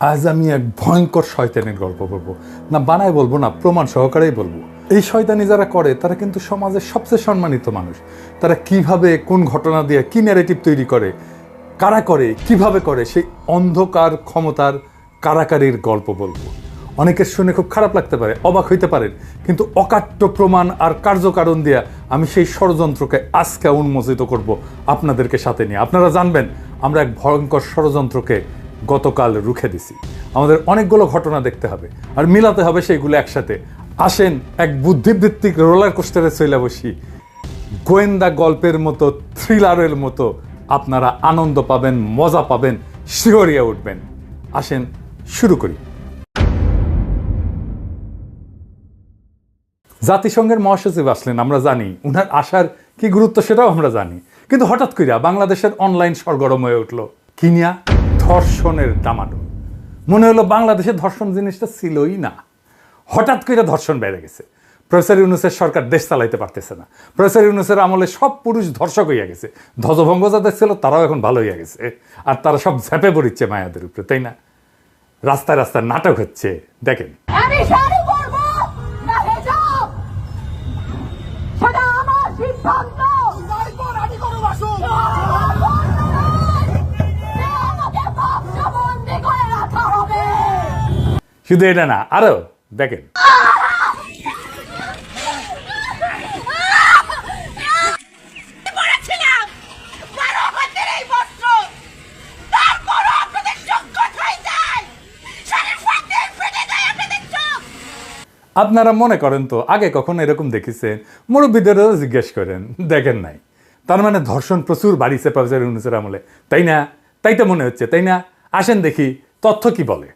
আজ আমি এক ভয়ঙ্কর শয়তানের গল্প বলব। না, বানায় বলব না, প্রমাণ সহকারেই বলব। এই শয়তানি যারা করে, তারা কিন্তু সমাজের সবচেয়ে সম্মানিত মানুষ। তারা কীভাবে, কোন ঘটনা দিয়ে কি ন্যারেটিভ তৈরি করে, কারা করে, কীভাবে করে, সেই অন্ধকার ক্ষমতার কারাকারির গল্প বলব। অনেকের শুনে খুব খারাপ লাগতে পারে, অবাক হইতে পারেন, কিন্তু অকাট্য প্রমাণ আর কার্যকারণ দিয়া আমি সেই ষড়যন্ত্রকে আজকে উন্মোচিত করব আপনাদেরকে সাথে নিয়ে। আপনারা জানবেন, আমরা এক ভয়ঙ্কর ষড়যন্ত্রকে গতকাল রুখে দিছি। আমাদের অনেকগুলো ঘটনা দেখতে হবে আর মিলাতে হবে সেইগুলো একসাথে। আসেন এক বুদ্ধিবৃত্তিক রোলার কোস্টারে চলে বসি। গোয়েন্দা গল্পের মতো থ্রিলারের মতো আপনারা আনন্দ পাবেন, মজা পাবেন, শিহরিয়া উঠবেন। আসেন শুরু করি। জাতিসংঘের মহাসচিব আসলেন, আমরা জানি। উনার আসার কি গুরুত্ব সেটাও আমরা জানি। কিন্তু হঠাৎ করিয়া বাংলাদেশের অনলাইন সরগরম হয়ে উঠল। কিনিয়া ধর্ষণের দামাডো মনে হলো বাংলাদেশে ধর্ষণ জিনিসটা ছিলই না। হঠাৎ করে ধর্ষণ বেড়ে গেছে। প্রফেসর ইউনুসের সরকার দেশ চালাইতে পারতেছে না। প্রফেসর ইউনুসের আমলে সব পুরুষ ধর্ষক হইয়া গেছে। ধ্বজভঙ্গ যাদের ছিল তারাও এখন ভালো হইয়া গেছে। আর তারা সব ঝেপে পড়িচ্ছে মায়াদের উপরে তাই না? রাস্তায় রাস্তায় নাটক হচ্ছে দেখেন। সিদ্ধান্ত! ফাটে এটা না আপনাদের দেখেন আপনারা মনে করেন তো আগে কখনো এরকম দেখেছেন? মুরব্বীদেরও জিজ্ঞেস করেন দেখেন নাই। তার মানে ধর্ষণ প্রচুর বাড়িছে প্রফেসর ইউনুসের আমলে। তাই না? তাই তো মনে হচ্ছে তাই না? আসেন দেখি তথ্য কি বলে?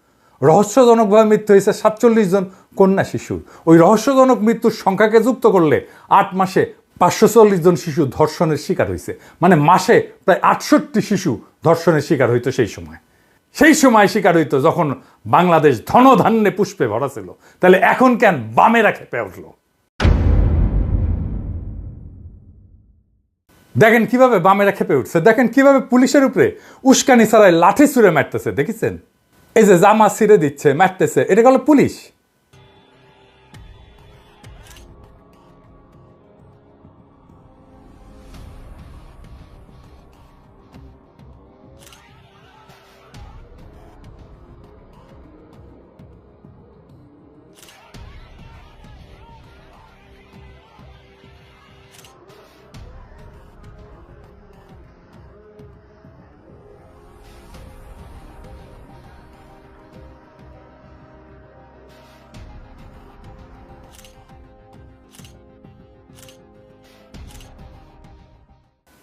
রহস্যজনকভাবে মৃত্যু হয়েছে সাতচল্লিশ জন কন্যা শিশু ওই রহস্যজনক মৃত্যুর সংখ্যাকে যুক্ত করলে আট মাসে পাঁচশো চল্লিশ জন শিশু ধর্ষণের শিকার হয়েছে। মানে মাসে প্রায় আটষট্টি শিশু ধর্ষণের শিকার হইতো সেই সময়। সেই সময় শিকার হইতো যখন বাংলাদেশ ধনধান্যে পুষ্পে ভরা ছিল। তাহলে এখন কেন বামেরা খেপে উঠল? দেখেন কীভাবে বামেরা খেপে উঠছে। দেখেন কীভাবে পুলিশের উপরে উস্কানি ছাড়াই লাঠি ছুঁড়ে মারতেছে। দেখেছেন? এই যে জামা ছিঁড়ে দিচ্ছে মারতেছে এটা গেল পুলিশ?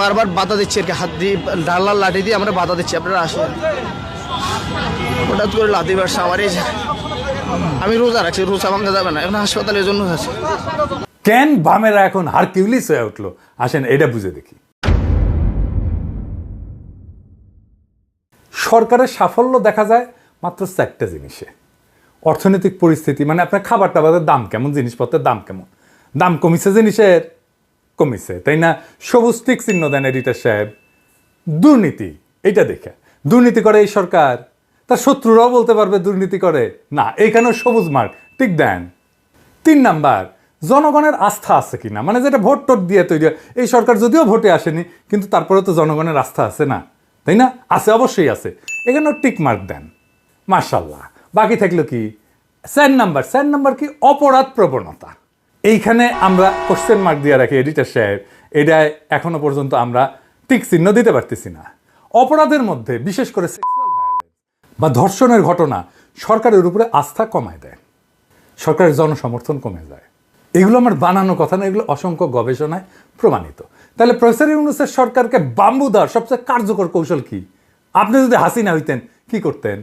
বারবার বাধা দিচ্ছি আর কি হাত দিয়ে, ডালার লাঠি দিয়ে আমরা বাধা দিচ্ছি, আপনারা আসেন। হঠাৎ করে লাঠি মারছে আমার এই আমি রোজা রাখছি, রোজা ভাঙা যাবে না, এখন হাসপাতালের জন্য আছে। কেন বামেরা এখন হারকিউলিস হয়ে উঠল? আসেন, এটা বুঝে দেখি। সরকারের সাফল্য দেখা যায় মাত্র চারটা জিনিসে। অর্থনৈতিক পরিস্থিতি মানে আপনার খাবার টাবারের দাম কেমন, জিনিসপত্রের দাম কেমন? দাম কমিছে জিনিসের। কমিছে। তাই না? সবুজ টিক চিহ্ন দেন এডিটার সাহেব। দুর্নীতি, এটা দেখে। দুর্নীতি করে এই সরকার। তার শত্রুরাও বলতে পারবে দুর্নীতি করে। না, এইখানেও সবুজ মার্ক। টিক দেন। তিন নাম্বার, জনগণের আস্থা আছে কিনা? মানে যেটা ভোট টোট দিয়ে তৈরি। এই সরকার যদিও ভোটে আসেনি, কিন্তু তারপরে তো জনগণের আস্থা আছে না? তাই না? আছে, অবশ্যই আছে। এখানেও টিক মার্ক দেন। মার্শাল্লাহ বাকি থাকল কি? চার নাম্বার। চার নাম্বার কি? অপরাধ প্রবণতা। এইখানে আমরা কোশ্চেন মার্ক দিয়ে রাখি এডিটার সাহেব। এটা এখনও পর্যন্ত আমরা টিক চিহ্ন দিতে পারতেছি না। অপরাধের মধ্যে, বিশেষ করে বা ধর্ষণের ঘটনা, সরকারের উপরে আস্থা কমায় দেয়। সরকারের জনসমর্থন কমে যায়। এগুলো আমার বানানো কথা না, এগুলো অসংখ্য গবেষণায় প্রমাণিত। তাহলে প্রফেসর ইউনুসের সরকারকে বাম্বু দেওয়ার সবচেয়ে কার্যকর কৌশল কি? আপনি যদি হাসিনা হইতেন, কি করতেন?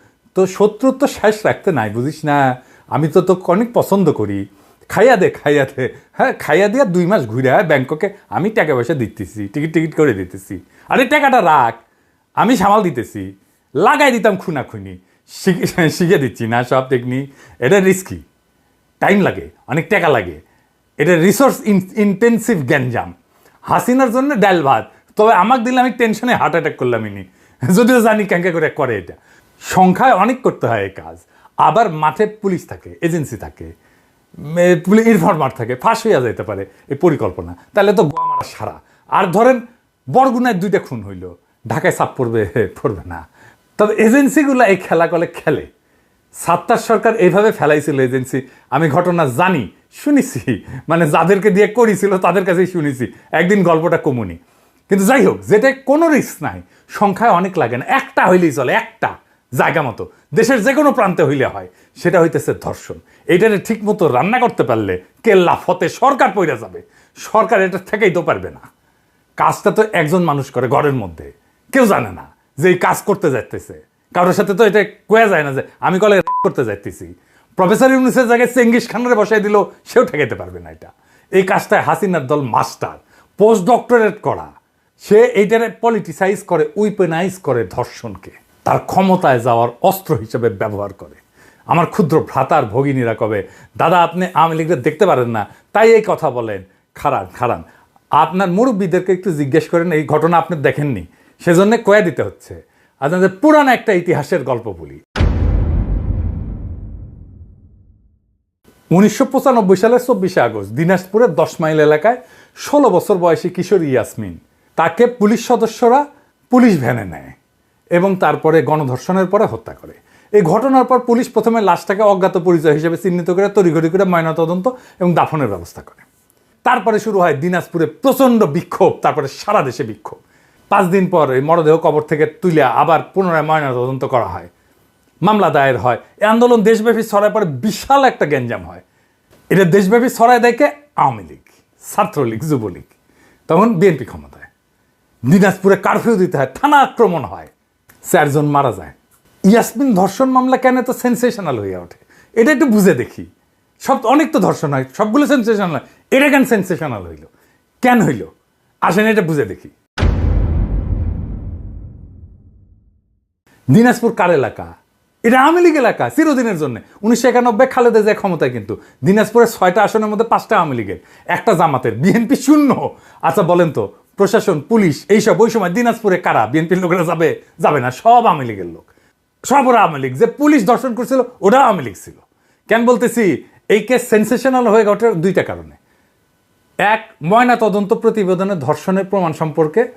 তো শত্রুর তো শেষ রাখতে নাই, বুঝিস না? আমি তো তোকে অনেক পছন্দ করি। খাইয়া দে খাইয়া দে। হ্যাঁ খাইয়া দিয়া দুই মাস ঘুরে আয় ব্যাংককে। আমি টাকা পয়সা দিতেছি, টিকিট টিকিট করে দিতেছি। আরে টাকাটা রাখ, আমি সামাল দিতেছি। লাগাই দিতাম খুনা খুনি শিখে শিখে দিচ্ছি না সব টেকনিক এটা রিস্কি টাইম লাগে, অনেক টাকা লাগে। এটা রিসোর্স ইন্টেন্সিভ গ্যাঞ্জাম। হাসিনার জন্য ডাল ভাত। তবে আমাকে দিলে আমি টেনশনে হার্ট অ্যাটাক করলাম ইনি। যদিও জানি ক্যাঙ্কা করে করে এটা। সংখ্যায় অনেক করতে হয় এই কাজ। আবার মাঠে পুলিশ থাকে, এজেন্সি থাকে পুলিশ ইনফরমার থাকে, ফাঁস হইয়া যেতে পারে এই পরিকল্পনা। তাহলে তো গোয়া সারা। আর ধরেন, বরগুনায় দুইটা খুন হইল, ঢাকায় সাপ পড়বে পড়বে না। তবে এজেন্সিগুলো এই খেলা কলে খেলে। সাত্তার সরকার এইভাবে ফেলাইছিল এজেন্সি, আমি ঘটনা জানি, শুনেছি। মানে যাদেরকে দিয়ে করেছিল, তাদের কাছেই শুনেছি। একদিন গল্পটা কমুনি। কিন্তু যাই হোক যেটা কোনো রিস্ক নাই, সংখ্যায় অনেক লাগে না। একটা হইলেই চলে, একটা। জায়গা মতো। দেশের যে কোনো প্রান্তে হইলে হয়, সেটা হইতেছে ধর্ষণ। এইটারে ঠিক মতো রান্না করতে পারলে কেল্লা ফতে সরকার পইরা যাবে। সরকার এটা থেকেই তো পারবে না। কাজটা তো একজন মানুষ করে ঘরের মধ্যে। কেউ জানে না যে এই কাজ করতে যাইতেছে। কারোর সাথে তো এটা কোয়া যায় না যে আমি কলে করতে যাইতেছি। প্রফেসর ইউনুসের জায়গায় চেঙ্গিস খানের বসাই দিল, সেও ঠেকাইতে পারবে না এটা। এই কাজটায় হাসিনার দল মাস্টার, পোস্ট ডক্টরেট করা। সে এইটারে পলিটিসাইজ করে উইপেনাইজ করে ধর্ষণকে। তার ক্ষমতায় যাওয়ার অস্ত্র হিসেবে ব্যবহার করে। আমার ক্ষুদ্র ভ্রাতার ভগিনীরা কবে, দাদা, আপনি আওয়ামী লীগের দেখতে পারেন না। তাই এই কথা বলেন। খারান খারান আপনার মুরব্বীদেরকে একটু জিজ্ঞেস করেন, এই ঘটনা আপনি দেখেননি? সেজন্য কয়া দিতে হচ্ছে। আপনাদের পুরানো একটা ইতিহাসের গল্প বলি। উনিশশো পঁচানব্বই সালের চব্বিশে আগস্ট, দিনাজপুরের দশ মাইল এলাকায় ষোলো বছর বয়সী কিশোরী ইয়াসমিন। তাকে পুলিশ সদস্যরা পুলিশ ভ্যানে নেয়। এবং তারপরে গণধর্ষণের পরে হত্যা করে। এই ঘটনার পর পুলিশ প্রথমে লাশটাকে অজ্ঞাত পরিচয় হিসেবে চিহ্নিত করে তড়িঘড়ি করে ময়নাতদন্ত এবং দাফনের ব্যবস্থা করে। তারপরে শুরু হয় দিনাজপুরে প্রচণ্ড বিক্ষোভ, তারপরে সারা দেশে বিক্ষোভ। পাঁচ দিন পর এই মরদেহ কবর থেকে তুলে আবার পুনরায় ময়নাতদন্ত করা হয়। মামলা দায়ের হয়। এই আন্দোলন দেশব্যাপী ছড়ায় পরে বিশাল একটা গ্যাঞ্জাম হয়। এটা দেশব্যাপী ছড়ায় দেখে আওয়ামী লীগ, ছাত্রলীগ, যুবলীগ। তখন বিএনপি ক্ষমতায়। দিনাজপুরে কারফিউ দিতে হয়, থানা আক্রমণ হয়। চারজন মারা যায়। ইয়াসমিন ধর্ষণ মামলা কেন তো সেন্সেশনাল হয়ে ওঠে? এটা একটু বুঝে দেখি। সব অনেক তো ধর্ষণ হয়, সবগুলো সেন্সেশনাল এটা কেন সেন্সেশনাল হইল? কেন হইল? আসেন এটা বুঝে দেখি। দিনাজপুর কার এলাকা? এটা আওয়ামী লীগ এলাকা, চিরদিনের জন্য। উনিশশো একানব্বই খালেদা যায় ক্ষমতায় কিন্তু। দিনাজপুরের ছয়টা আসনের মধ্যে পাঁচটা আওয়ামী লীগের। একটা জামাতের, বিএনপি শূন্য। আচ্ছা বলেন তো প্রশাসন, পুলিশ, এইসব, ওই সময় দিনাজপুরে কারা? বিএনপির লোকেরা যাবে? যাবে না। সব আওয়ামী লীগের লোক। সব ওরা আওয়ামী লীগ। যে পুলিশ দর্শন করছিল, ওরা আওয়ামী লীগ ছিল। কেন বলতেছি? এই কেস সেন্সেশনাল হয়ে ওঠার দুইটা কারণে। এক ময়না তদন্ত প্রতিবেদনে ধর্ষণের প্রমাণ সম্পর্কে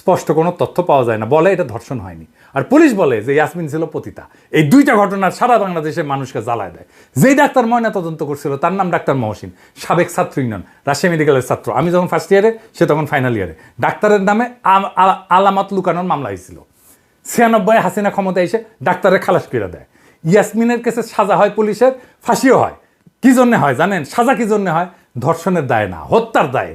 স্পষ্ট কোনো তথ্য পাওয়া যায় না। বলে এটা ধর্ষণ হয়নি। আর পুলিশ বলে যে ইয়াসমিন ছিল পতিতা। এই দুইটা ঘটনা সারা বাংলাদেশের মানুষকে জ্বালায় দেয়। যেই ডাক্তার ময়না তদন্ত করছিল, তার নাম ডাক্তার মহসিন। সাবেক ছাত্র ইউনিয়ন, রাজশাহী মেডিকেলের ছাত্র। আমি যখন ফার্স্ট ইয়ারে সে তখন ফাইনাল ইয়ারে ডাক্তারের নামে আলামত লুকানোর মামলা হয়েছিল। ছিয়ানব্বই হাসিনা ক্ষমতা এসে ডাক্তারের খালাস করে দেয়। ইয়াসমিনের কাছে সাজা হয় পুলিশের, ফাঁসিও হয়। কি জন্য হয় জানেন? সাজা কি জন্য হয়? ধর্ষণের দায় না, হত্যার দায়ে।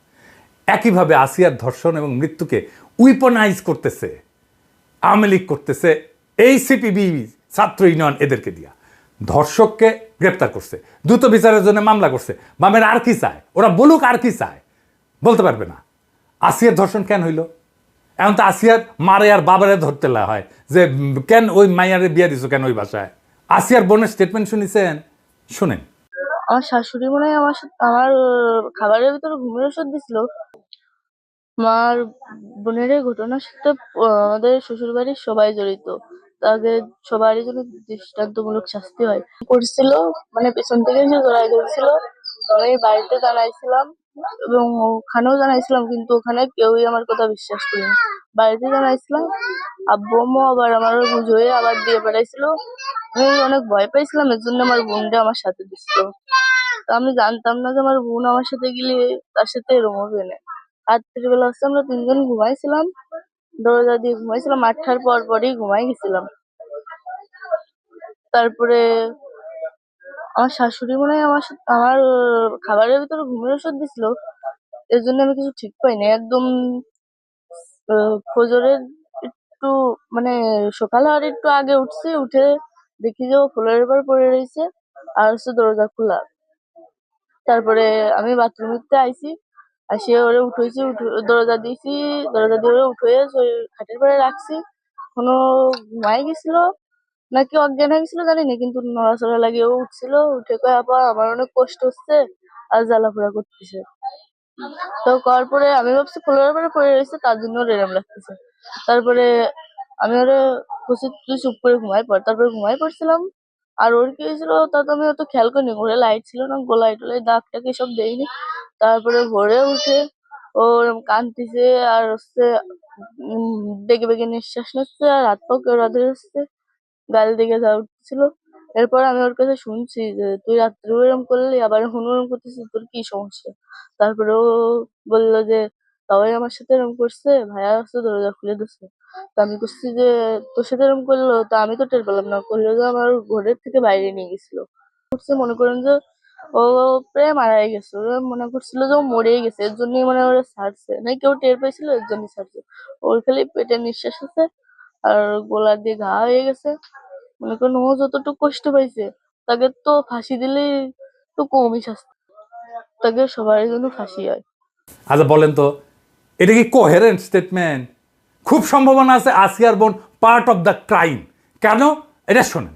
একইভাবে আসিয়ার ধর্ষণ এবং মৃত্যুকে উইপনাইজ করতেছে, আওয়ামী লীগ করতেছে, এই সিপিবি ছাত্র ইউনিয়ন এদেরকে দিয়া। ধর্ষককে গ্রেপ্তার করছে, দ্রুত বিচারের জন্য মামলা করছে। বামের আর কি চায়? ওরা বলুক আর কি চায়? বলতে পারবে না। আসিয়ার ধর্ষণ কেন হইল? এখন তো আসিয়ার মারে আর বাবারে ধরতে হয় যে, কেন ওই মাইয়ারে বিয়া দিছো কেন ওই বাসায়? আসিয়ার বোনের স্টেটমেন্ট শুনিছেন? শুনেন। আমার শাশুড়ি মনে হয় আমার আমার খাবারের ভিতরে ঘুমের ওষুধ দিছিল। আমার বোনের এই ঘটনার সাথে আমাদের শ্বশুর বাড়ির সবাই জড়িত। তাদের সবারই জন্য দৃষ্টান্তমূলক শাস্তি হয়। করছিল মানে পেছন থেকে এসে জড়াই ধরছিল, আমি বাড়িতে জানাইছিলাম এবং ওখানেও জানাইছিলাম, কিন্তু ওখানে কেউই আমার কথা বিশ্বাস করেনি। বাড়িতে জানাইছিলাম, আব্বু, আম্মু আবার আমার বুঝে আবার দিয়ে পাঠাইছিল। আমি অনেক ভয় পাইছিলাম এর জন্য আমার বোনটা আমার সাথে দিছিল। আমি জানতাম না যে আমার বোন আমার সাথে গেলে তার সাথে এরম হবে না। রাত্রিবেলা হচ্ছে আমরা তিনজন ঘুমাইছিলাম। দরজা দিয়ে ঘুমাইছিলাম, আটটার পর পরই ঘুমাই গেছিলাম। তারপরে আমার শাশুড়ি মনে হয় আমার আমার খাবারের ভিতরে ঘুমের ওষুধ দিছিল, এর জন্য আমি কিছু ঠিক পাইনি। একদম ফজরের একটু মানে সকাল আর একটু আগে উঠছি, উঠে দেখি যে ও ফ্লোরের উপর পড়ে রয়েছে আর হচ্ছে দরজা খোলা। তারপরে আমি বাথরুমে আইছি আসে ওরে উঠেছি দরজা দিয়েছি, দরজা দিয়ে ওরে উঠে খাটের পরে রাখছি। কোনো ঘুমাই গেছিল, নাকি অজ্ঞান হয়ে গেছিল জানি না কিন্তু নড়াচড়া লাগিয়ে ও উঠছিল, উঠে কয়ে, আপা, আমার অনেক কষ্ট হচ্ছে আর জ্বালাপোড়া করতেছে। তো করার পরে আমি ভাবছি ফ্লোরের পরে পড়ে রয়েছে, তার জন্য ওর এরম লাগতেছে। তারপরে আমি ওরে বসে তুই চুপ করে ঘুমাই পড়। তারপরে ঘুমাই পড়ছিলাম, আর ওর কি হয়েছিল, তা তো আমি অত খেয়াল করিনি, ঘরে লাইট ছিল না গোলায় টোলায় দাগ টাগ এসব দেয়নি। তারপরে ভোরে উঠে ও ওরম কাঁদতেছে আর হচ্ছে, উম, বেগে বেগে নিঃশ্বাস নিচ্ছে আর হাত পা রাধে হচ্ছে গাল দিকে যা উঠছিল এরপর আমি ওর কাছে শুনছি যে, তুই রাত্রে এরম করলি, আবার হুন ওরম করতেছিস, তোর কি সমস্যা? তারপরে ও বলল যে, সবাই আমার সাথে এরম করছে, ভাইয়া আসছে দরজা খুলে দিচ্ছে তো আমি করছি যে, তোর সাথে এরম করল, তা আমি তো টের পেলাম না করল যে আমার ঘরের থেকে বাইরে নিয়ে গেছিল। মনে করেন যে ও প্রায় মারাই গেছে। মনে করছিল যে ও মরেই গেছে। এর জন্যই মানে ওরা ছাড়ছে না কেউ টের পেয়েছিল? এর জন্য ছাড়ছে ওর খালি পেটে নিঃশ্বাস আছে আর গলা দিয়ে ঘা হয়ে গেছে। মনে করেন ও যতটুকু কষ্ট পাইছে, তাকে তো ফাঁসি দিলেই তো কমই শাস্তি। তাকে সবার জন্য ফাঁসি হয়। আচ্ছা বলেন তো, এটা কি কোহেরেন্ট স্টেটমেন্ট খুব সম্ভাবনা আছে, আসিয়ার বোন পার্ট অফ দ্য ক্রাইম কেন? এটা শোনেন।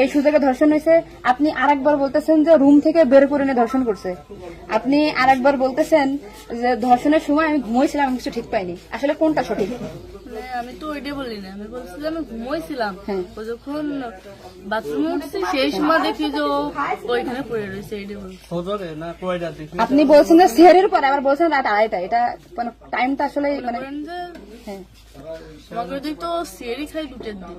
এই সুযোগে ধর্ষণ হয়েছে। আপনি আরেকবার বলতেছেন যে রুম থেকে বের করে নিয়ে ধর্ষণ করছে। আপনি আরেকবার বলতেছেন যে ধর্ষণের সময় আমি ঘুমোইছিলাম আমি কিছু ঠিক পাইনি। আসলে কোনটা সঠিক? আমি তো ওইটাই বলি না আমি বলছি যে আমি ঘুমোইছিলাম। হ্যাঁ। ও যখন বাথরুমে উঠছি সেই সময় দেখি যে ওইখানে পড়ে রয়েছে এইটাই বলছি। আপনি বলছেন যে সেহেরের পরে আবার বলছেন রাত আড়াইটা এটা মানে টাইমটা আসলে মানে হ্যাঁ। তো খাই দুটের দিক।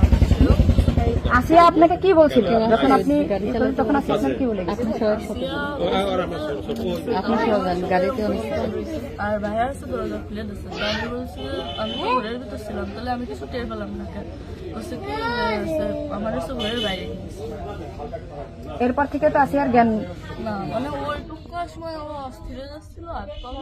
আসিয়া আপনাকে কি বলছিল? যখন আপনি তখন আসিয়া আপনার কি বলে গেছে আর বাইরে আছে দরজা খুলে দিচ্ছে তো আমি বলছি আমি ঘরের ভিতর ছিলাম তাহলে আমি কিছু টের পেলাম না বলছে কি আমার হচ্ছে ঘরের বাইরে এরপর থেকে তো আসিয়ার জ্ঞান না মানে ওইটুকু করার সময় ও অস্থির হয়ে যাচ্ছিল আর কম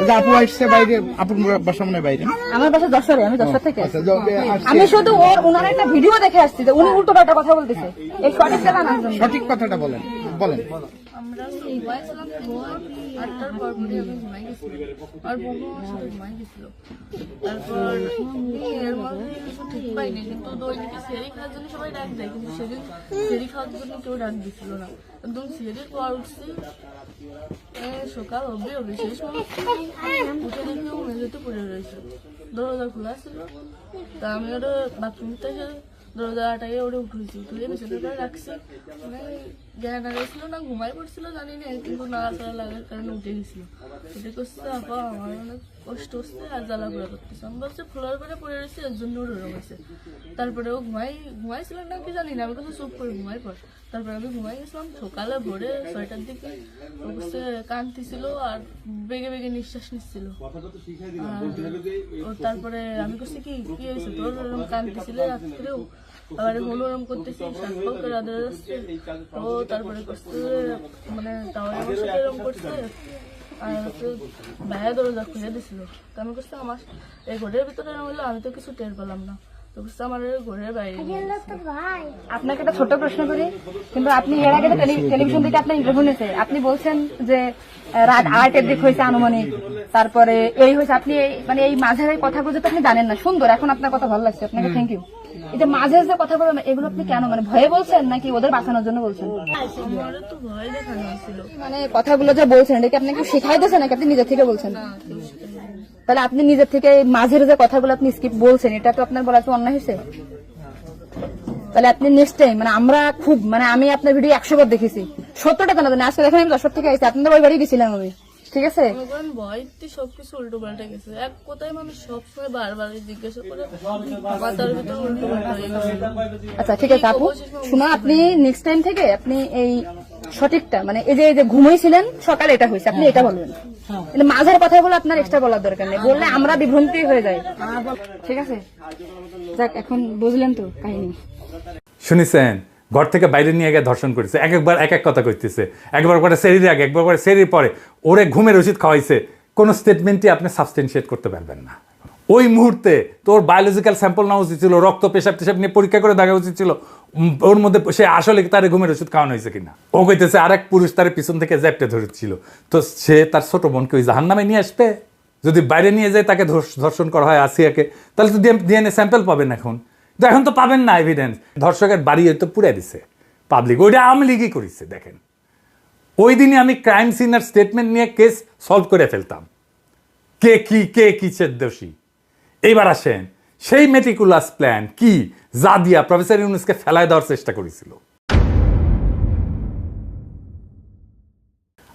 যে আপু আসছে বাইরে আপুর বাসা মনে বাইরে। আমার বাসা যশোরে আমি যশোর থেকে আসছি। আচ্ছা, য- আসছে। আমি শুধু ওর ওনার একটা ভিডিও দেখে আসছি যে উনি উল্টো পাল্টা কথা বলতেছে। এই সঠিক জানার জন্য সঠিক কথাটা বলেন বলেন। আমরা ঘুমাইছিলাম ঘুমাই আটটার পর পরে আমি ঘুমাই গেছিলাম আর বন্ধু আমার সাথে ঘুমাই গেছিল। তারপর এর মধ্যে কিছু ঠিক পাইনি কিন্তু দৈনিক সেরি খাওয়ার জন্য সবাই ডাক দেয় কিন্তু সেদিন খাওয়ার জন্য কেউ ডাক দিছিল না। একদম পর উঠছি এ, সকাল অব্দি অব্দি শেষ সময় উঠে দেখি ও মেঝেতে পড়ে রয়েছে। দরজা খোলা ছিল। তা আমি ওটা বাথরুম থেকে দরজাটাকে ওটা উঠেছি, উঠে করে রাখছি। মানে জ্ঞান আগেছিল না ঘুমাই পড়ছিল জানি না, কিন্তু নাড়াচাড়া লাগার কারণে উঠে গেছিল। উঠে করছে আপা আমার অনেক কষ্ট হচ্ছে আর জ্বালা পোড়া করতেছে। আমি বলছি ফ্লোর করে পড়ে রয়েছে, এর জন্য ওর ওরম হয়েছে। তারপরে ও ঘুমাই ঘুমাইছিলাম না কি জানি না, আমি কাছে চুপ করে ঘুমাই পর। তারপরে আমি ঘুমাই গেছিলাম, সকালে ভোরে ছয়টার দিকে। বসে কাঁদতেছিল আর বেগে বেগে নিঃশ্বাস নিচ্ছিল। তারপরে আমি করছি কি কি হয়েছে তোর? ওরকম কাঁদতেছিল রাত্রেও। আবার হলো ওরম করতেছি আদরে যাচ্ছে ও তারপরে করছে মানে তাওয়ারে এরকম করছে। বাইরে দরজা খুলে দিছিল। তো আমি করছি আমার এই ঘরের ভিতরে হলো আমি তো কিছু টের পেলাম না। তো করছে আমার বাইরে নিয়ে আপনাকে একটা ছোট প্রশ্ন করি কিন্তু আপনি এর আগে টেলিভিশন থেকে আপনার ইন্টারভিউ নিয়েছে আপনি বলছেন যে রাত আড়াইটের দিক হয়েছে আনুমানিক। তারপরে এই হয়েছে আপনি এই- মানে এই মাঝের এই কথাগুলো তো আপনি জানেন না। সুন্দর এখন আপনার কথা ভালো লাগছে। আপনাকে থ্যাংক ইউ এই যে মাঝের যে কথাগুলো না, এগুলো আপনি কেন মানে ভয়ে বলছেন নাকি ওদের বাঁচানোর জন্য বলছেন? মানে কথাগুলো যে বলছেন এটা কি আপনি কি শেখাই দিয়েছেন নাকি আপনি নিজে থেকে বলছেন। তাহলে আপনি নিজের থেকে মাঝের যে কথাগুলো আপনি স্কিপ বলছেন এটা তো আপনার বলা তো অন্যায় হয়েছে? তাহলে আপনি নেক্সট টাইম মানে আমরা খুব মানে আমি আপনার ভিডিও একশো বার দেখেছি। সত্তরটা কেন আজকে দেখেন আমি দশটার থেকে আইসি আপনাদের ওই বাড়ি গেছিলাম আমি। ঠিক আছে? ভয়তে সবকিছু উল্টো পাল্টে গেছে। এক কোথায় মানুষ সবসময় বারবার জিজ্ঞাসা করে মাথার ভিতর উল্টো পাল্টা গেছে। আচ্ছা ঠিক আছে আপু। শোনো আপনি নেক্সট টাইম থেকে আপনি এই সঠিকটা মানে এই যে এই যে ঘুমাইছিলেন সকালে এটা হয়েছে। আপনি এটা বলবেন। কিন্তু মাঝের কথা বলে আপনার এক্সট্রা বলার দরকার নেই। বললে আমরা বিভ্রান্তি হয়ে যাই। ঠিক আছে? যাক এখন বুঝলেন তো কাহিনী। শুনিছেন ঘর থেকে বাইরে নিয়ে গিয়ে ধর্ষণ করেছে। এক একবার, এক এক কথা কইতেছে। একবার করে সেরির আগে, একবার করে সেরির পরে। ওরে ঘুমের ওষুধ খাওয়াইছে। কোনো স্টেটমেন্টই আপনি সাবস্টেন্সিয়েট করতে পারবেন না। ওই মুহূর্তে তোর বায়োলজিক্যাল স্যাম্পল নেওয়া উচিত ছিল, রক্ত, পেশাব টেশাব নিয়ে পরীক্ষা করে দেখা উচিত ছিল। ওর মধ্যে সে আসলে তার ঘুমের ওষুধ খাওয়ানো হয়েছে কিনা? ও কইতেছে, আরেক পুরুষ তার পিছন থেকে জ্যাপটে ধরেছিল। তো সে তার ছোট বোনকে ওই জাহান নামে নিয়ে আসবে? যদি বাইরে নিয়ে যায়, তাকে ধর্ষ- ধর্ষণ করা হয় আসিয়াকে, তাহলে তো ডিএনএ স্যাম্পল পাবেন এখন। তো এখন তো পাবেন না এভিডেন্স ধর্ষকের বাড়ি হয়তো পুড়ে দিছে। পাবলিক ওইটা আওয়ামী লীগই করেছে, দেখেন। ওই দিনই আমি ক্রাইম সিনার স্টেটমেন্ট নিয়ে কেস সলভ করে ফেলতাম। কে কি, কে কিসের দোষী? এইবার আসেন, সেই মেটিকুলাস প্ল্যান কি যা দিয়া প্রফেসর ইউনুসকে ফেলায় দেওয়ার চেষ্টা করেছিল।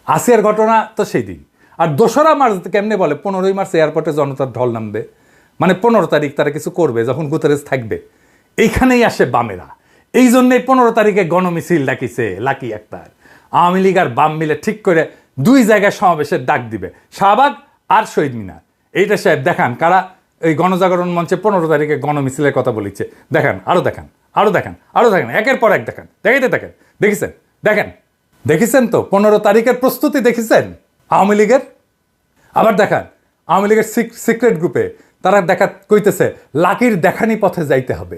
আসিয়ার ঘটনা তো সেই দিন। আর দোসরা মার্চ কেমনে বলে? পনেরোই মার্চ এয়ারপোর্টে জনতার ঢল নামবে। মানে পনেরো তারিখ তারা কিছু করবে, যখন গুতারেজ থাকবে। এইখানেই আসে বামেরা। এই জন্যই পনেরো তারিখে গণমিছিল ডাকিছে লাকি একটার আওয়ামী লীগ আর বাম মিলে ঠিক করে দুই জায়গায় সমাবেশের ডাক দিবে, শাহবাগ আর শহীদ মিনার। এইটা সাহেব, দেখান কারা এই গণজাগরণ মঞ্চে পনেরো তারিখে গণমিছিলের কথা বলিছে। দেখান, আরও দেখান আরও দেখান, আরও দেখেন, একের পর এক দেখান। দেখাইতে দেখেন দেখেছেন? দেখেন, দেখেছেন তো? পনেরো তারিখের প্রস্তুতি দেখেছেন আওয়ামী লীগের? আবার দেখান, আওয়ামী লীগের সিক্রেট গ্রুপে তারা দেখা কইতেছে, লাকির দেখানি পথে যাইতে হবে।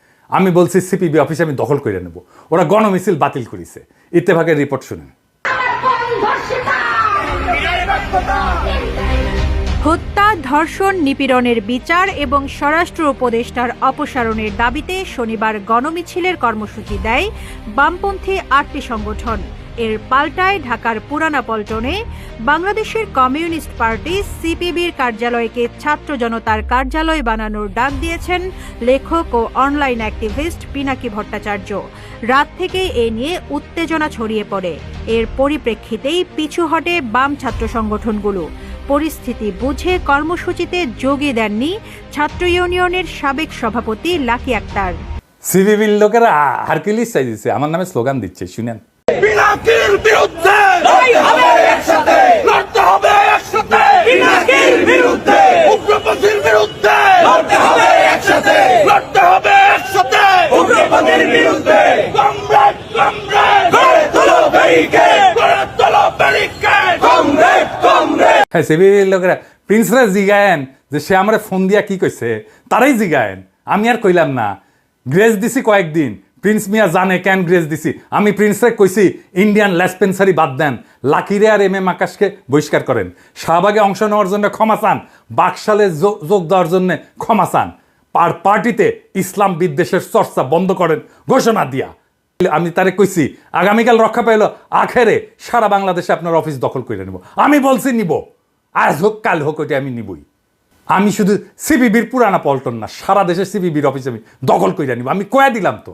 আমি বলছি সিপিবি অফিস আমি দখল করে নেব। ওরা গণমিছিল বাতিল করেছে। ইত্তেফাকের রিপোর্ট শুনেন। হত্যা, ধর্ষণ, নিপীড়নের বিচার এবং স্বরাষ্ট্র উপদেষ্টার অপসারণের দাবিতে শনিবার গণমিছিলের কর্মসূচি দেয় বামপন্থী আটটি সংগঠন। এর পাল্টায় ঢাকার পুরানা পল্টনে বাংলাদেশের কমিউনিস্ট পার্টি সিপিবির কার্যালয়কে ছাত্র জনতার কার্যালয় বানানোর ডাক দিয়েছেন লেখক ও অনলাইন অ্যাক্টিভিস্ট পিনাকি ভট্টাচার্য। রাত থেকেই এ নিয়ে উত্তেজনা ছড়িয়ে পড়ে। এর পরিপ্রেক্ষিতেই পিছু হটে বাম ছাত্র সংগঠনগুলো। পরিস্থিতি বুঝে কর্মসূচিতে যোগী দেননি ছাত্র ইউনিয়নের সাবেক সভাপতি লাকি আক্তার। সিপিবির লোকেরা হারকিলিস চাই দিচ্ছে আমার নামে স্লোগান দিচ্ছে, শুনেন। পিনাকির বিরুদ্ধে। হবে একসাথে। লড়তে হবে একসাথে। পিনাকির বিরুদ্ধে। উগ্রপন্থীর বিরুদ্ধে। লড়তে হবে একসাথে। লড়তে হবে একসাথে। উগ্রপন্থীর বিরুদ্ধে। Comrade comrade. গড়ে তোলো ব্যারিকেড। গড়ে তোলো ব্যারিকেড। Comrade comrade. হ্যাঁ সিপিবির লোকেরা প্রিন্সরা জিগায়েন যে সে আমার ফোন দিয়া কি কইছে? তারাই জিগায়েন। আমি আর কইলাম না। গ্রেস দিছি কয়েকদিন। প্রিন্স মিয়া জানে ক্যান গ্রেস দিছি? আমি প্রিন্সরে কইছি ইন্ডিয়ান ল্যাসপেন্সারি বাদ দেন। লাকিরে আর এম এম আকাশকে বহিষ্কার করেন। শাহবাগে অংশ নেওয়ার জন্য ক্ষমা চান। বাকশালে যোগ দেওয়ার জন্য ক্ষমা চান। আর পার্টিতে ইসলাম বিদ্বেষের চর্চা বন্ধ করেন। ঘোষণা দিয়া। আমি তারে কইছি, আগামীকাল রক্ষা পাইল, আখেরে সারা বাংলাদেশে আপনার অফিস দখল করে নেব। আমি বলছি নিব। আজ হোক, কাল হোক, ওইটা আমি নিবই। আমি শুধু সিপিবির পুরানা পল্টন না, সারা দেশের সিপিবির অফিস আমি দখল করে নিব। আমি কয়া দিলাম তো?